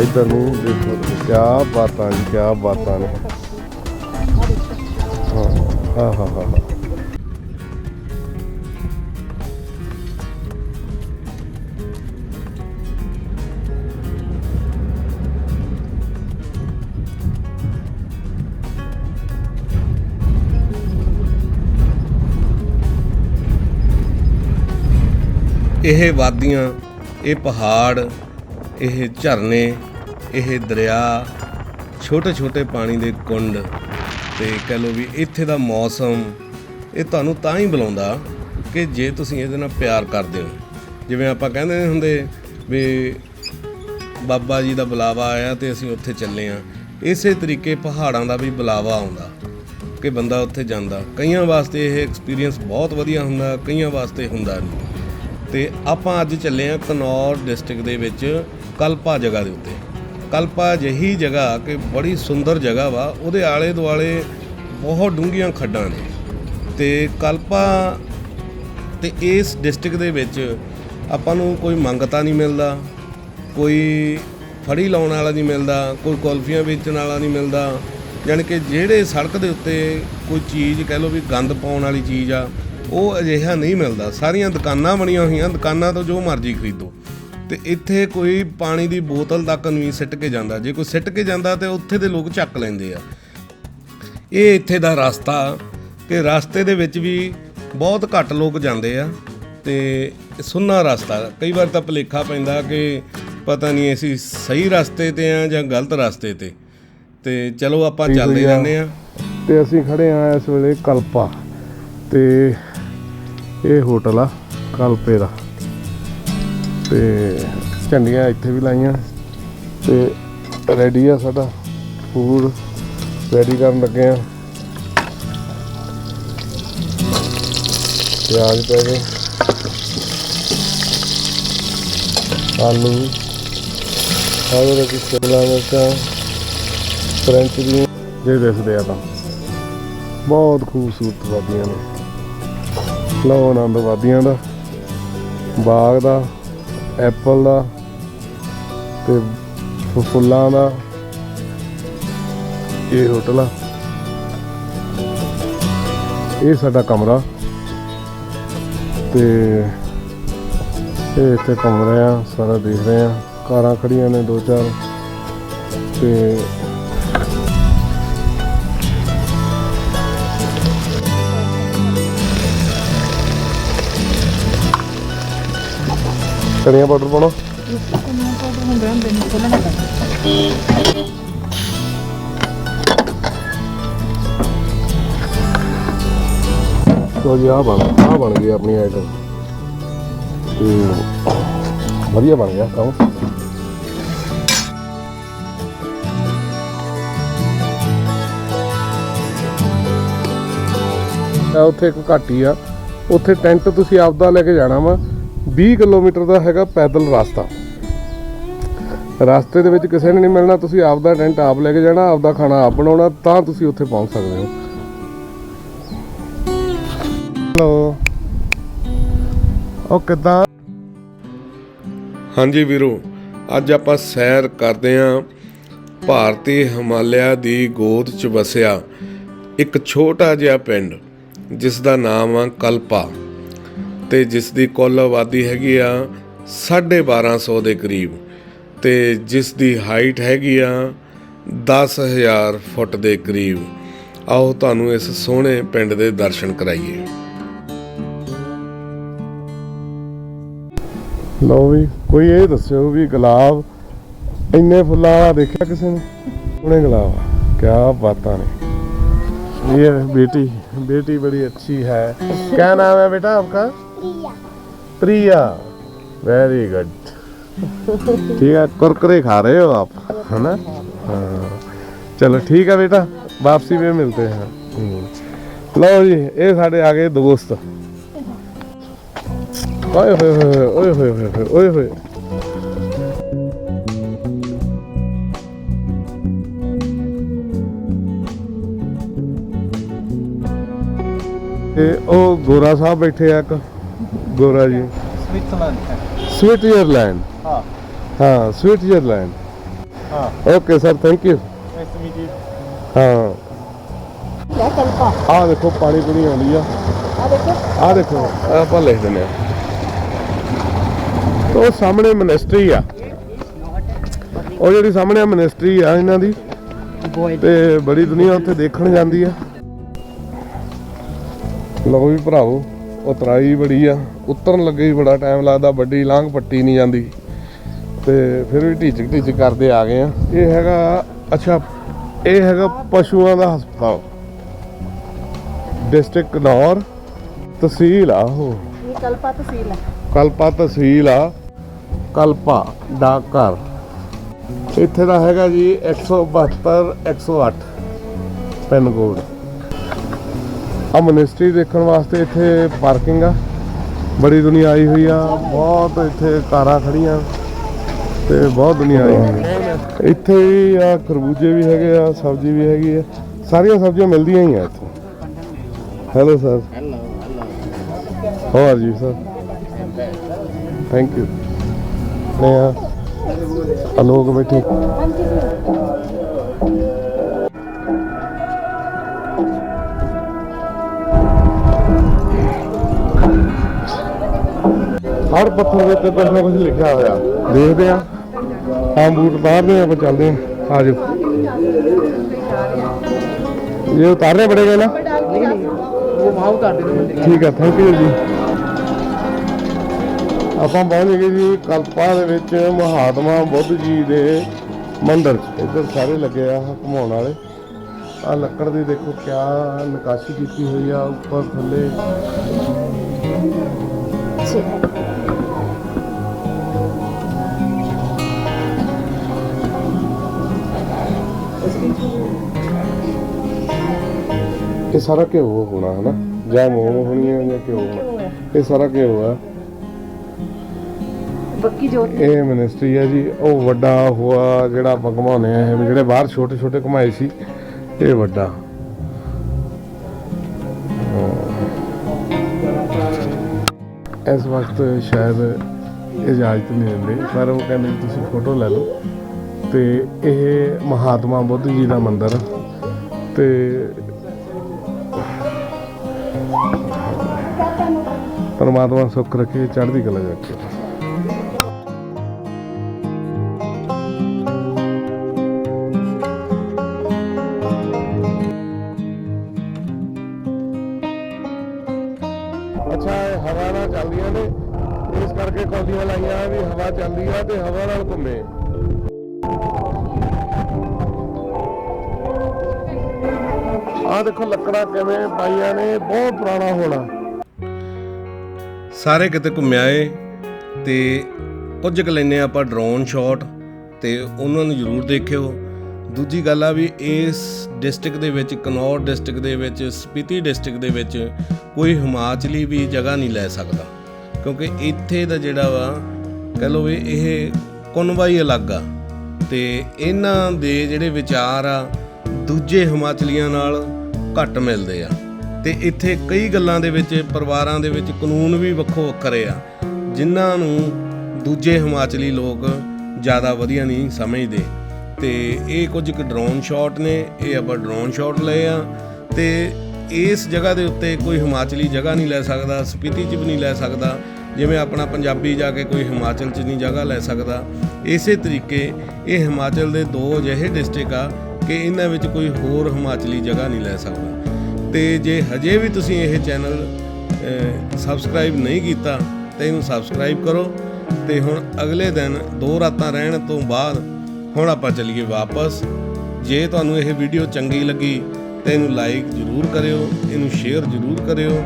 ਇੱਧਰ ਨੂੰ ਦੇਖੋ ਕੀ ਬਾਤਾਂ ਜੀ ਕੀ ਬਾਤਾਂ ਨੇ ਹਾਂ ਹਾਂ ਹਾਂ। ਇਹ ਵਾਦੀਆਂ, ਇਹ ਪਹਾੜ, ਇਹ ਝਰਨੇ ਇਹ ਦਰਿਆ ਛੋਟੇ ਛੋਟੇ ਪਾਣੀ ਦੇ ਕੁੰਡ ਤੇ ਕਹਿ ਲਓ ਵੀ ਇੱਥੇ ਦਾ ਮੌਸਮ, ਇਹ ਤੁਹਾਨੂੰ ਤਾਂ ਹੀ ਬੁਲਾਉਂਦਾ ਕਿ ਜੇ ਤੁਸੀਂ ਇਹਦੇ ਨਾਲ ਪਿਆਰ ਕਰਦੇ ਹੋ। ਜਿਵੇਂ ਆਪਾਂ ਕਹਿੰਦੇ ਹੁੰਦੇ ਵੀ ਬਾਬਾ ਜੀ ਦਾ ਬੁਲਾਵਾ ਆਇਆ ਤੇ ਅਸੀਂ ਉੱਥੇ ਚੱਲੇ ਆ ਇਸੇ ਤਰੀਕੇ ਪਹਾੜਾਂ ਦਾ ਵੀ ਬੁਲਾਵਾ ਆਉਂਦਾ ਕਿ ਬੰਦਾ ਉੱਥੇ ਜਾਂਦਾ। ਕਈਆਂ ਵਾਸਤੇ ਇਹ ਐਕਸਪੀਰੀਅੰਸ ਬਹੁਤ ਵਧੀਆ ਹੁੰਦਾ, ਕਈਆਂ ਵਾਸਤੇ ਹੁੰਦਾ ਨਹੀਂ ਤੇ ਆਪਾਂ ਅੱਜ ਚੱਲੇ ਆ ਕਨੌਰ ਡਿਸਟ੍ਰਿਕਟ ਦੇ ਵਿੱਚ ਕਲਪਾ ਜਗ੍ਹਾ ਦੇ ਉੱਤੇ। ਕਲਪਾ ਜਹੀ ਜਗ੍ਹਾ ਕਿ ਬੜੀ ਸੁੰਦਰ ਜਗ੍ਹਾ ਵਾ, ਉਹਦੇ ਆਲੇ ਦੁਆਲੇ ਬਹੁਤ ਡੂੰਘੀਆਂ ਖੱਡਾਂ ਨੇ। ਤੇ ਕਲਪਾ ਤੇ ਇਸ ਡਿਸਟ੍ਰਿਕਟ ਦੇ ਵਿੱਚ ਆਪਾਂ ਨੂੰ ਕੋਈ ਮੰਗਤਾ ਨਹੀਂ ਮਿਲਦਾ, ਕੋਈ ਫੜੀ ਲਾਉਣ ਵਾਲਾ ਨਹੀਂ ਮਿਲਦਾ, ਕੋਈ ਕੁਲਫੀਆਂ ਵੇਚਣ ਵਾਲਾ ਨਹੀਂ ਮਿਲਦਾ। ਯਾਨੀ ਕਿ ਜਿਹੜੇ ਸੜਕ ਦੇ ਉੱਤੇ ਕੋਈ ਚੀਜ਼ ਕਹਿ ਲਓ ਵੀ ਗੰਦ ਪਾਉਣ ਵਾਲੀ ਚੀਜ਼ ਆ, ਉਹ ਅਜਿਹਾ ਨਹੀਂ ਮਿਲਦਾ। ਸਾਰੀਆਂ ਦੁਕਾਨਾਂ ਬਣੀਆਂ ਹੋਈਆਂ, ਦੁਕਾਨਾਂ ਤੋਂ ਜੋ ਮਰਜ਼ੀ ਖਰੀਦੋ। ਤੇ ਇੱਥੇ ਕੋਈ ਪਾਣੀ ਦੀ ਬੋਤਲ ਤੱਕ ਨਹੀਂ ਸਿੱਟ ਕੇ ਜਾਂਦਾ। ਜੇ ਕੋਈ ਸਿੱਟ ਕੇ ਜਾਂਦਾ ਤੇ ਉੱਥੇ ਦੇ ਲੋਕ ਚੱਕ ਲੈਂਦੇ ਆ। ਇਹ ਇੱਥੇ ਦਾ ਰਸਤਾ ਕਿ ਰਸਤੇ ਦੇ ਵਿੱਚ ਵੀ ਬਹੁਤ ਘੱਟ ਲੋਕ ਜਾਂਦੇ ਆ ਤੇ ਸੁੰਨਾ ਰਸਤਾ। ਕਈ ਵਾਰ ਤਾਂ ਭੁਲੇਖਾ ਪੈਂਦਾ ਕਿ ਪਤਾ ਨਹੀਂ ਅਸੀਂ ਸਹੀ ਰਸਤੇ ਤੇ ਆ ਜਾਂ ਗਲਤ ਰਸਤੇ ਤੇ। ਤੇ ਚਲੋ ਆਪਾਂ ਚੱਲਦੇ। ਰਹਿੰਦੇ ਆ। ਤੇ ਅਸੀਂ ਖੜੇ ਆ ਇਸ ਵੇਲੇ ਕਲਪਾ। ਤੇ ਇਹ ਹੋਟਲ ਆ ਕਲਪੇ ਦਾ। ਤੇ ਝੰਡੀਆਂ ਇੱਥੇ ਵੀ ਲਾਈਆਂ ਤੇ ਰੈਡੀ ਆ ਸਾਡਾ ਫੂਡ, ਰੈਡੀ ਕਰਨ ਲੱਗੇ ਆ। ਪਿਆਜ਼ ਪੈ ਗਏ, ਆਲੂ ਆਲੂ ਦੇ ਵਿੱਚ ਸ਼ਿਮਲਾ ਮਿਰਚਾਂ, ਫਰੈਂਚ ਵੀ ਜੇ ਦਿਸਦੇ ਆ ਤਾਂ। ਬਹੁਤ ਖੂਬਸੂਰਤ ਵਾਦੀਆਂ ਨੇ। ਲਓ ਆਨੰਦ ਵਾਦੀਆਂ ਦਾ, ਬਾਗ ਦਾ। ਐਪਲ ਦਾ ਤੇ ਫੁੱਲਾਂ ਦਾ ਇਹ ਹੋਟਲ ਆ। ਇਹ ਸਾਡਾ ਕਮਰਾ। ਤੇ ਇਹ ਇੱਥੇ ਘੁੰਮ ਆ, ਸਾਰਾ ਦੇਖ ਰਹੇ ਆ। ਕਾਰਾਂ ਖੜੀਆਂ ਨੇ ਦੋ ਚਾਰ। ਤੇ ਧਨੀਆ ਪਾਊਡਰ ਪਾਉਣਾ। ਲੋ ਜੀ ਆ ਬਣ ਆ ਬਣ ਗਈ ਆਪਣੀ ਆਈਟਮ ਤੇ ਵਧੀਆ ਬਣ ਗਿਆ ਕੰਮ। ਆ ਉੱਥੇ ਇੱਕ ਘਾਟੀ ਆ। ਉੱਥੇ ਟੈਂਟ ਤੁਸੀਂ ਆਪਦਾ ਲੈ ਕੇ ਜਾਣਾ ਵਾ। 20 ਕਿਲੋਮੀਟਰ ਦਾ ਹੈਗਾ ਪੈਦਲ ਰਸਤਾ। ਰਸਤੇ ਦੇ ਵਿੱਚ ਕਿਸੇ ਨੇ ਨਹੀਂ ਮਿਲਣਾ, ਤੁਸੀਂ ਆਪਦਾ ਟੈਂਟ ਆਪ ਲੈ ਕੇ ਜਾਣਾ, ਆਪਦਾ ਖਾਣਾ ਆਪ ਬਣਾਉਣਾ, ਤਾਂ ਤੁਸੀਂ ਉੱਥੇ ਪਹੁੰਚ ਸਕਦੇ ਹੋ। ਹੈਲੋ। ਉਹ ਕਿੱਦਾਂ? ਹਾਂਜੀ ਵੀਰੋ, ਅੱਜ ਆਪਾਂ ਸੈਰ ਕਰਦੇ ਆਂ ਭਾਰਤੀ ਹਿਮਾਲਿਆ ਦੀ ਗੋਦ 'ਚ ਵਸਿਆ ਇੱਕ ਛੋਟਾ ਜਿਹਾ ਪਿੰਡ ਜਿਸ ਦਾ ਨਾਮ ਆ ਕਲਪਾ। ਤੇ ਜਿਸ ਦੀ ਕੁੱਲ ਆਬਾਦੀ ਹੈਗੀ ਆ 1250 ਦੇ ਕਰੀਬ ਤੇ ਜਿਸ ਦੀ ਹਾਈਟ ਹੈਗੀ ਆ 10000 ਫੁੱਟ ਦੇ ਕਰੀਬ। ਆਓ ਤੁਹਾਨੂੰ ਇਸ ਸੋਹਣੇ ਪਿੰਡ ਦੇ ਦਰਸ਼ਨ ਕਰਾਈਏ। ਲਓ ਵੀ, ਕੋਈ ਇਹ ਦੱਸਿਓ ਵੀ ਗੁਲਾਬ ਇੰਨੇ ਫੁੱਲਾਂ ਵਾਲਾ ਦੇਖਿਆ ਕਿਸੇ ਨੇ? ਸੋਹਣੇ ਗੁਲਾਬ ਕੀ ਬਾਤਾਂ ਨੇ। ਇਹ ਬੇਟੀ ਬੇਟੀ ਬੜੀ ਅੱਛੀ ਹੈ। ਕੀ ਨਾਮ ਹੈ ਬੇਟਾ ਆਪਕਾ? प्रिया वेरी गुड ठीक है कुरकुरे खा रहे हो आप है ना हाँ चलो ठीक है बेटा वापसी में मिलते हैं हम्म। लो जी ये साढ़े आगे दोस्त ओए होए होए ओए होए होए होए ओए होए ਤੇ ਉਹ ਗੋਰਾ ਸਾਹਿਬ ਬੈਠੇ ਆ ਇੱਕ ਗੋਰਾ ਜੀ। ਸਵਿਟਜ਼ਰਲੈਂਡ ਹੈ। ਸਵਿਟਜ਼ਰਲੈਂਡ। ਹਾਂ। ਹਾਂ ਸਵਿਟਜ਼ਰਲੈਂਡ। ਹਾਂ। ਓਕੇ ਸਰ ਥੈਂਕ ਯੂ ਹਾਂ। ਕਲਪਾ ਆਹ ਦੇਖੋ ਪਾਣੀ ਪੂਣੀ ਆਉਂਦੀ ਆ। ਆ ਦੇਖੋ। ਆਹ ਦੇਖੋ। ਆਹ ਆਪਾਂ ਲਿਖ ਦਿੰਦੇ ਆ। ਉਹ ਸਾਹਮਣੇ ਮਨਿਸਟਰੀ ਆ। ਉਹ ਜਿਹੜੀ ਸਾਹਮਣੇ ਮਨਿਸਟਰੀ ਆ ਇਹਨਾਂ ਦੀ। ਤੇ ਬੜੀ ਦੁਨੀਆ ਉੱਥੇ ਦੇਖਣ ਜਾਂਦੀ ਆ। ਲਓ ਵੀ ਭਰਾਵੋ। ਉਤਰਾਈ ਬੜੀ ਆ। ਉਤਰਨ ਲੱਗੇ ਹੀ ਬੜਾ ਟਾਈਮ ਲੱਗਦਾ ਵੱਡੀ ਲਾਂਘ ਪੱਟੀ ਨਹੀਂ ਜਾਂਦੀ। ਤੇ ਫਿਰ ਵੀ ਢੀਚਕ ਢੀਚਕ ਕਰਦੇ ਆ ਗਏ ਆ। ਇਹ ਹੈਗਾ ਅੱਛਾ ਇਹ ਹੈਗਾ ਪਸ਼ੂਆਂ ਦਾ ਹਸਪਤਾਲ। ਡਿਸਟ੍ਰਿਕਟ ਨੌਰ ਤਹਿਸੀਲ ਆ ਉਹ। ਇਹ ਕਲਪਾ ਤਹਿਸੀਲ ਹੈ ਕਲਪਾ ਤਹਿਸੀਲ ਆ। ਕਲਪਾ ਡਾਕ ਘਰ। ਇੱਥੇ ਦਾ ਹੈਗਾ ਜੀ 172 108 ਪਿੰਨ ਕੋਡ। ਆ ਮਨਿਸਟਰੀ ਦੇਖਣ ਵਾਸਤੇ ਇੱਥੇ ਪਾਰਕਿੰਗ ਆ। ਬੜੀ ਦੁਨੀਆ ਆਈ ਹੋਈ ਆ। ਬਹੁਤ ਇੱਥੇ ਕਾਰਾਂ ਖੜੀਆਂ ਤੇ ਬਹੁਤ ਦੁਨੀਆ ਆਈ ਹੋਈ ਆ। ਇੱਥੇ ਵੀ ਆ ਖਰਬੂਜੇ ਵੀ ਹੈਗੇ ਆ ਸਬਜ਼ੀ ਵੀ ਹੈਗੀ ਆ। ਸਾਰੀਆਂ ਸਬਜ਼ੀਆਂ ਮਿਲਦੀਆਂ ਹੀ ਆ ਇੱਥੇ। Hello sir are you, sir? Thank you. ਨੇ ਆ ਲੋਕ ਬੈਠੇ। ਹਰ ਪੱਥਰ ਦੇ ਉੱਤੇ ਕੁਝ ਨਾ ਕੁਝ ਲਿਖਿਆ ਹੋਇਆ। ਦੇਖਦੇ ਆ ਆਮ ਬੂਟ ਬਾਹਰਦੇ ਆਪਾਂ ਚੱਲਦੇ ਆ ਆਜੋ ਇਹ ਉਤਾਰਨੇ ਪੜੇਗਾ ਨਾ? ਠੀਕ ਆ ਥੈਂਕ ਯੂ ਜੀ। ਆਪਾਂ ਪਹੁੰਚ ਗਏ ਜੀ ਕਲਪਾ ਦੇ ਵਿੱਚ ਮਹਾਤਮਾ ਬੁੱਧ ਜੀ ਦੇ ਮੰਦਿਰ ਇੱਧਰ ਸਾਰੇ ਲੱਗੇ ਆ ਘੁਮਾਉਣ ਵਾਲੇ। ਆ ਲੱਕੜ ਦੀ ਦੇਖੋ ਕਿਆ ਨਕਾਸ਼ੀ ਕੀਤੀ ਹੋਈ ਆ, ਉੱਪਰ ਥੱਲੇ। ਠੀਕ ਇਹ ਸਾਰਾ ਘਿਓ ਹੋਣਾ ਹਨਾ। ਜਾਂ ਮੋਮ ਹੋਣੀ ਹੈ ਜਾਂ ਘਿਓ ਹੋਣਾ। ਇਹ ਸਾਰਾ ਘਿਓ ਆ ਬੱਕੀ ਜੋਤ ਇਹ ਮਿਨਿਸਟਰੀ ਹੈ ਜੀ। ਉਹ ਵੱਡਾ ਹੋਆ ਜਿਹੜਾ ਆਪਾਂ ਆ ਇਹ ਜਿਹੜੇ ਬਾਹਰ ਛੋਟੇ ਛੋਟੇ ਘੁਮਾਏ ਸੀ ਇਹ ਵੱਡਾ। ਇਸ ਵਕਤ ਸ਼ਾਇਦ ਇਜਾਜ਼ਤ ਨਹੀਂ ਦਿੰਦੇ ਪਰ ਉਹ ਕਹਿੰਦੇ ਵੀ ਤੁਸੀਂ ਫੋਟੋ ਲੈ ਲਓ। ਤੇ ਇਹ ਮਹਾਤਮਾ ਬੁੱਧ ਜੀ ਦਾ ਮੰਦਿਰ। ਆ। ਤੇ ਪਰਮਾਤਮਾ ਸੁੱਖ ਰੱਖੇ, ਚੜ੍ਹਦੀ ਕਲਾ ਚ ਰੱਖੇ। ਅੱਛਾ ਹਵਾ ਨਾਲ ਚੱਲਦੀਆਂ ਨੇ। ਇਸ ਕਰਕੇ ਕੌਲੀਆਂ ਲਾਈਆਂ ਵੀ ਹਵਾ ਚੱਲਦੀ ਆ ਤੇ ਹਵਾ ਨਾਲ ਘੁੰਮੇ। ਆਹ ਦੇਖੋ ਲੱਕੜਾਂ ਕਿਵੇਂ ਪਾਈਆਂ ਨੇ, ਬਹੁਤ ਪੁਰਾਣਾ ਹੋਣਾ। ਸਾਰੇ ਕਿਤੇ ਘੁੰਮਿਆ ਏ ਤੇ ਕੁਝ ਕੁ ਲੈਨੇ ਆਪਾਂ ਡਰੋਨ ਸ਼ਾਟ ਤੇ ਉਹਨਾਂ ਨੂੰ ਜ਼ਰੂਰ ਦੇਖਿਓ। ਦੂਜੀ ਗੱਲ ਆ ਵੀ ਇਸ ਡਿਸਟ੍ਰਿਕਟ ਦੇ ਵਿੱਚ, ਕਨੌਰ ਡਿਸਟ੍ਰਿਕਟ ਦੇ ਵਿੱਚ, ਸਪੀਤੀ ਡਿਸਟ੍ਰਿਕਟ ਦੇ ਵਿੱਚ ਕੋਈ ਹਿਮਾਚਲੀ ਵੀ ਜਗ੍ਹਾ ਨਹੀਂ ਲੈ ਸਕਦਾ। ਕਿਉਂਕਿ ਇੱਥੇ ਦਾ ਜਿਹੜਾ ਵਾ, ਕਹ ਲਓ ਵੀ ਇਹ ਕੁਨਵਾ ਅਲੱਗ ਆ ਤੇ ਇਹਨਾਂ ਦੇ ਜਿਹੜੇ ਵਿਚਾਰ ਆ, ਦੂਜੇ ਹਿਮਾਚਲੀਆਂ ਨਾਲ ਘੱਟ ਮਿਲਦੇ ਆ। ਤੇ ਇੱਥੇ ਕਈ ਗੱਲਾਂ ਦੇ ਵਿੱਚ, ਪਰਿਵਾਰਾਂ ਦੇ ਵਿੱਚ ਕਾਨੂੰਨ ਵੀ ਵੱਖੋ ਵੱਖਰੇ ਆ, ਜਿਨ੍ਹਾਂ ਨੂੰ ਦੂਜੇ ਹਿਮਾਚਲੀ ਲੋਕ ਜ਼ਿਆਦਾ ਵਧੀਆ ਨਹੀਂ ਸਮਝਦੇ। ਤੇ ਇਹ ਕੁਝ ਕੁ ਡਰੋਨ ਸ਼ਾਟ ਨੇ, ਇਹ ਆਪਾਂ ਡਰੋਨ ਸ਼ਾਟ ਲਏ ਆ। ਤੇ ਇਸ ਜਗ੍ਹਾ ਦੇ ਉੱਤੇ ਕੋਈ ਹਿਮਾਚਲੀ ਜਗ੍ਹਾ ਨਹੀਂ ਲੈ ਸਕਦਾ, ਸਪੀਤੀ 'ਚ ਵੀ ਨਹੀਂ ਲੈ ਸਕਦਾ, ਜਿਵੇਂ ਆਪਣਾ ਪੰਜਾਬੀ ਜਾ ਕੇ ਕੋਈ ਹਿਮਾਚਲ 'ਚ ਨਹੀਂ ਜਗ੍ਹਾ ਲੈ ਸਕਦਾ। ਇਸੇ ਤਰੀਕੇ ਇਹ ਹਿਮਾਚਲ ਦੇ ਦੋ ਅਜਿਹੇ ਡਿਸਟ੍ਰਿਕਟ ਆ ਕਿ ਇਹਨਾਂ ਵਿੱਚ ਕੋਈ ਹੋਰ ਹਿਮਾਚਲੀ ਜਗ੍ਹਾ ਨਹੀਂ ਲੈ ਸਕਦਾ। ਤੇ ਜੇ ਹਜੇ ਵੀ ਤੁਸੀਂ ਇਹ ਚੈਨਲ ਸਬਸਕ੍ਰਾਈਬ ਨਹੀਂ ਕੀਤਾ, ਤਾਂ ਇਹਨੂੰ ਸਬਸਕ੍ਰਾਈਬ ਕਰੋ। ਤੇ ਹੁਣ ਅਗਲੇ ਦਿਨ ਦੋ ਰਾਤਾਂ ਰਹਿਣ ਤੋਂ ਬਾਅਦ ਹੁਣ ਆਪਾਂ ਚੱਲੀਏ ਵਾਪਸ। ਜੇ ਤੁਹਾਨੂੰ ਇਹ ਵੀਡੀਓ ਚੰਗੀ ਲੱਗੀ, ਤਾਂ ਇਹਨੂੰ ਲਾਈਕ ਜ਼ਰੂਰ ਕਰਿਓ, ਇਹਨੂੰ ਸ਼ੇਅਰ ਜ਼ਰੂਰ ਕਰਿਓ।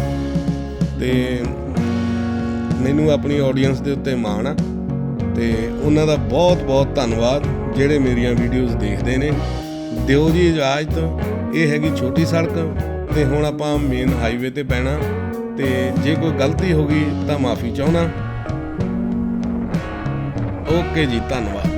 ਤੇ ਮੈਨੂੰ ਆਪਣੀ ਆਡੀਅנס ਦੇ ਉੱਤੇ ਮਾਣ ਆ। ਤੇ ਉਹਨਾਂ ਦਾ ਬਹੁਤ ਬਹੁਤ ਧੰਨਵਾਦ, ਜਿਹੜੇ ਮੇਰੀਆਂ ਵੀਡੀਓਜ਼ ਦੇਖਦੇ ਨੇ। ਦਿਓ ਜੀ ਇਜਾਜ਼ਤ। ਇਹ ਹੈਗੀ ਛੋਟੀ ਸੜਕ ਤੇ ਹੁਣ ਆਪਾਂ ਮੇਨ ਹਾਈਵੇ ਤੇ ਪੈਣਾ ਤੇ ਜੇ ਕੋਈ ਗਲਤੀ ਹੋ ਗਈ ਤਾਂ ਮਾਫੀ ਚਾਹੁੰਦਾ। ਓਕੇ ਜੀ, ਧੰਨਵਾਦ।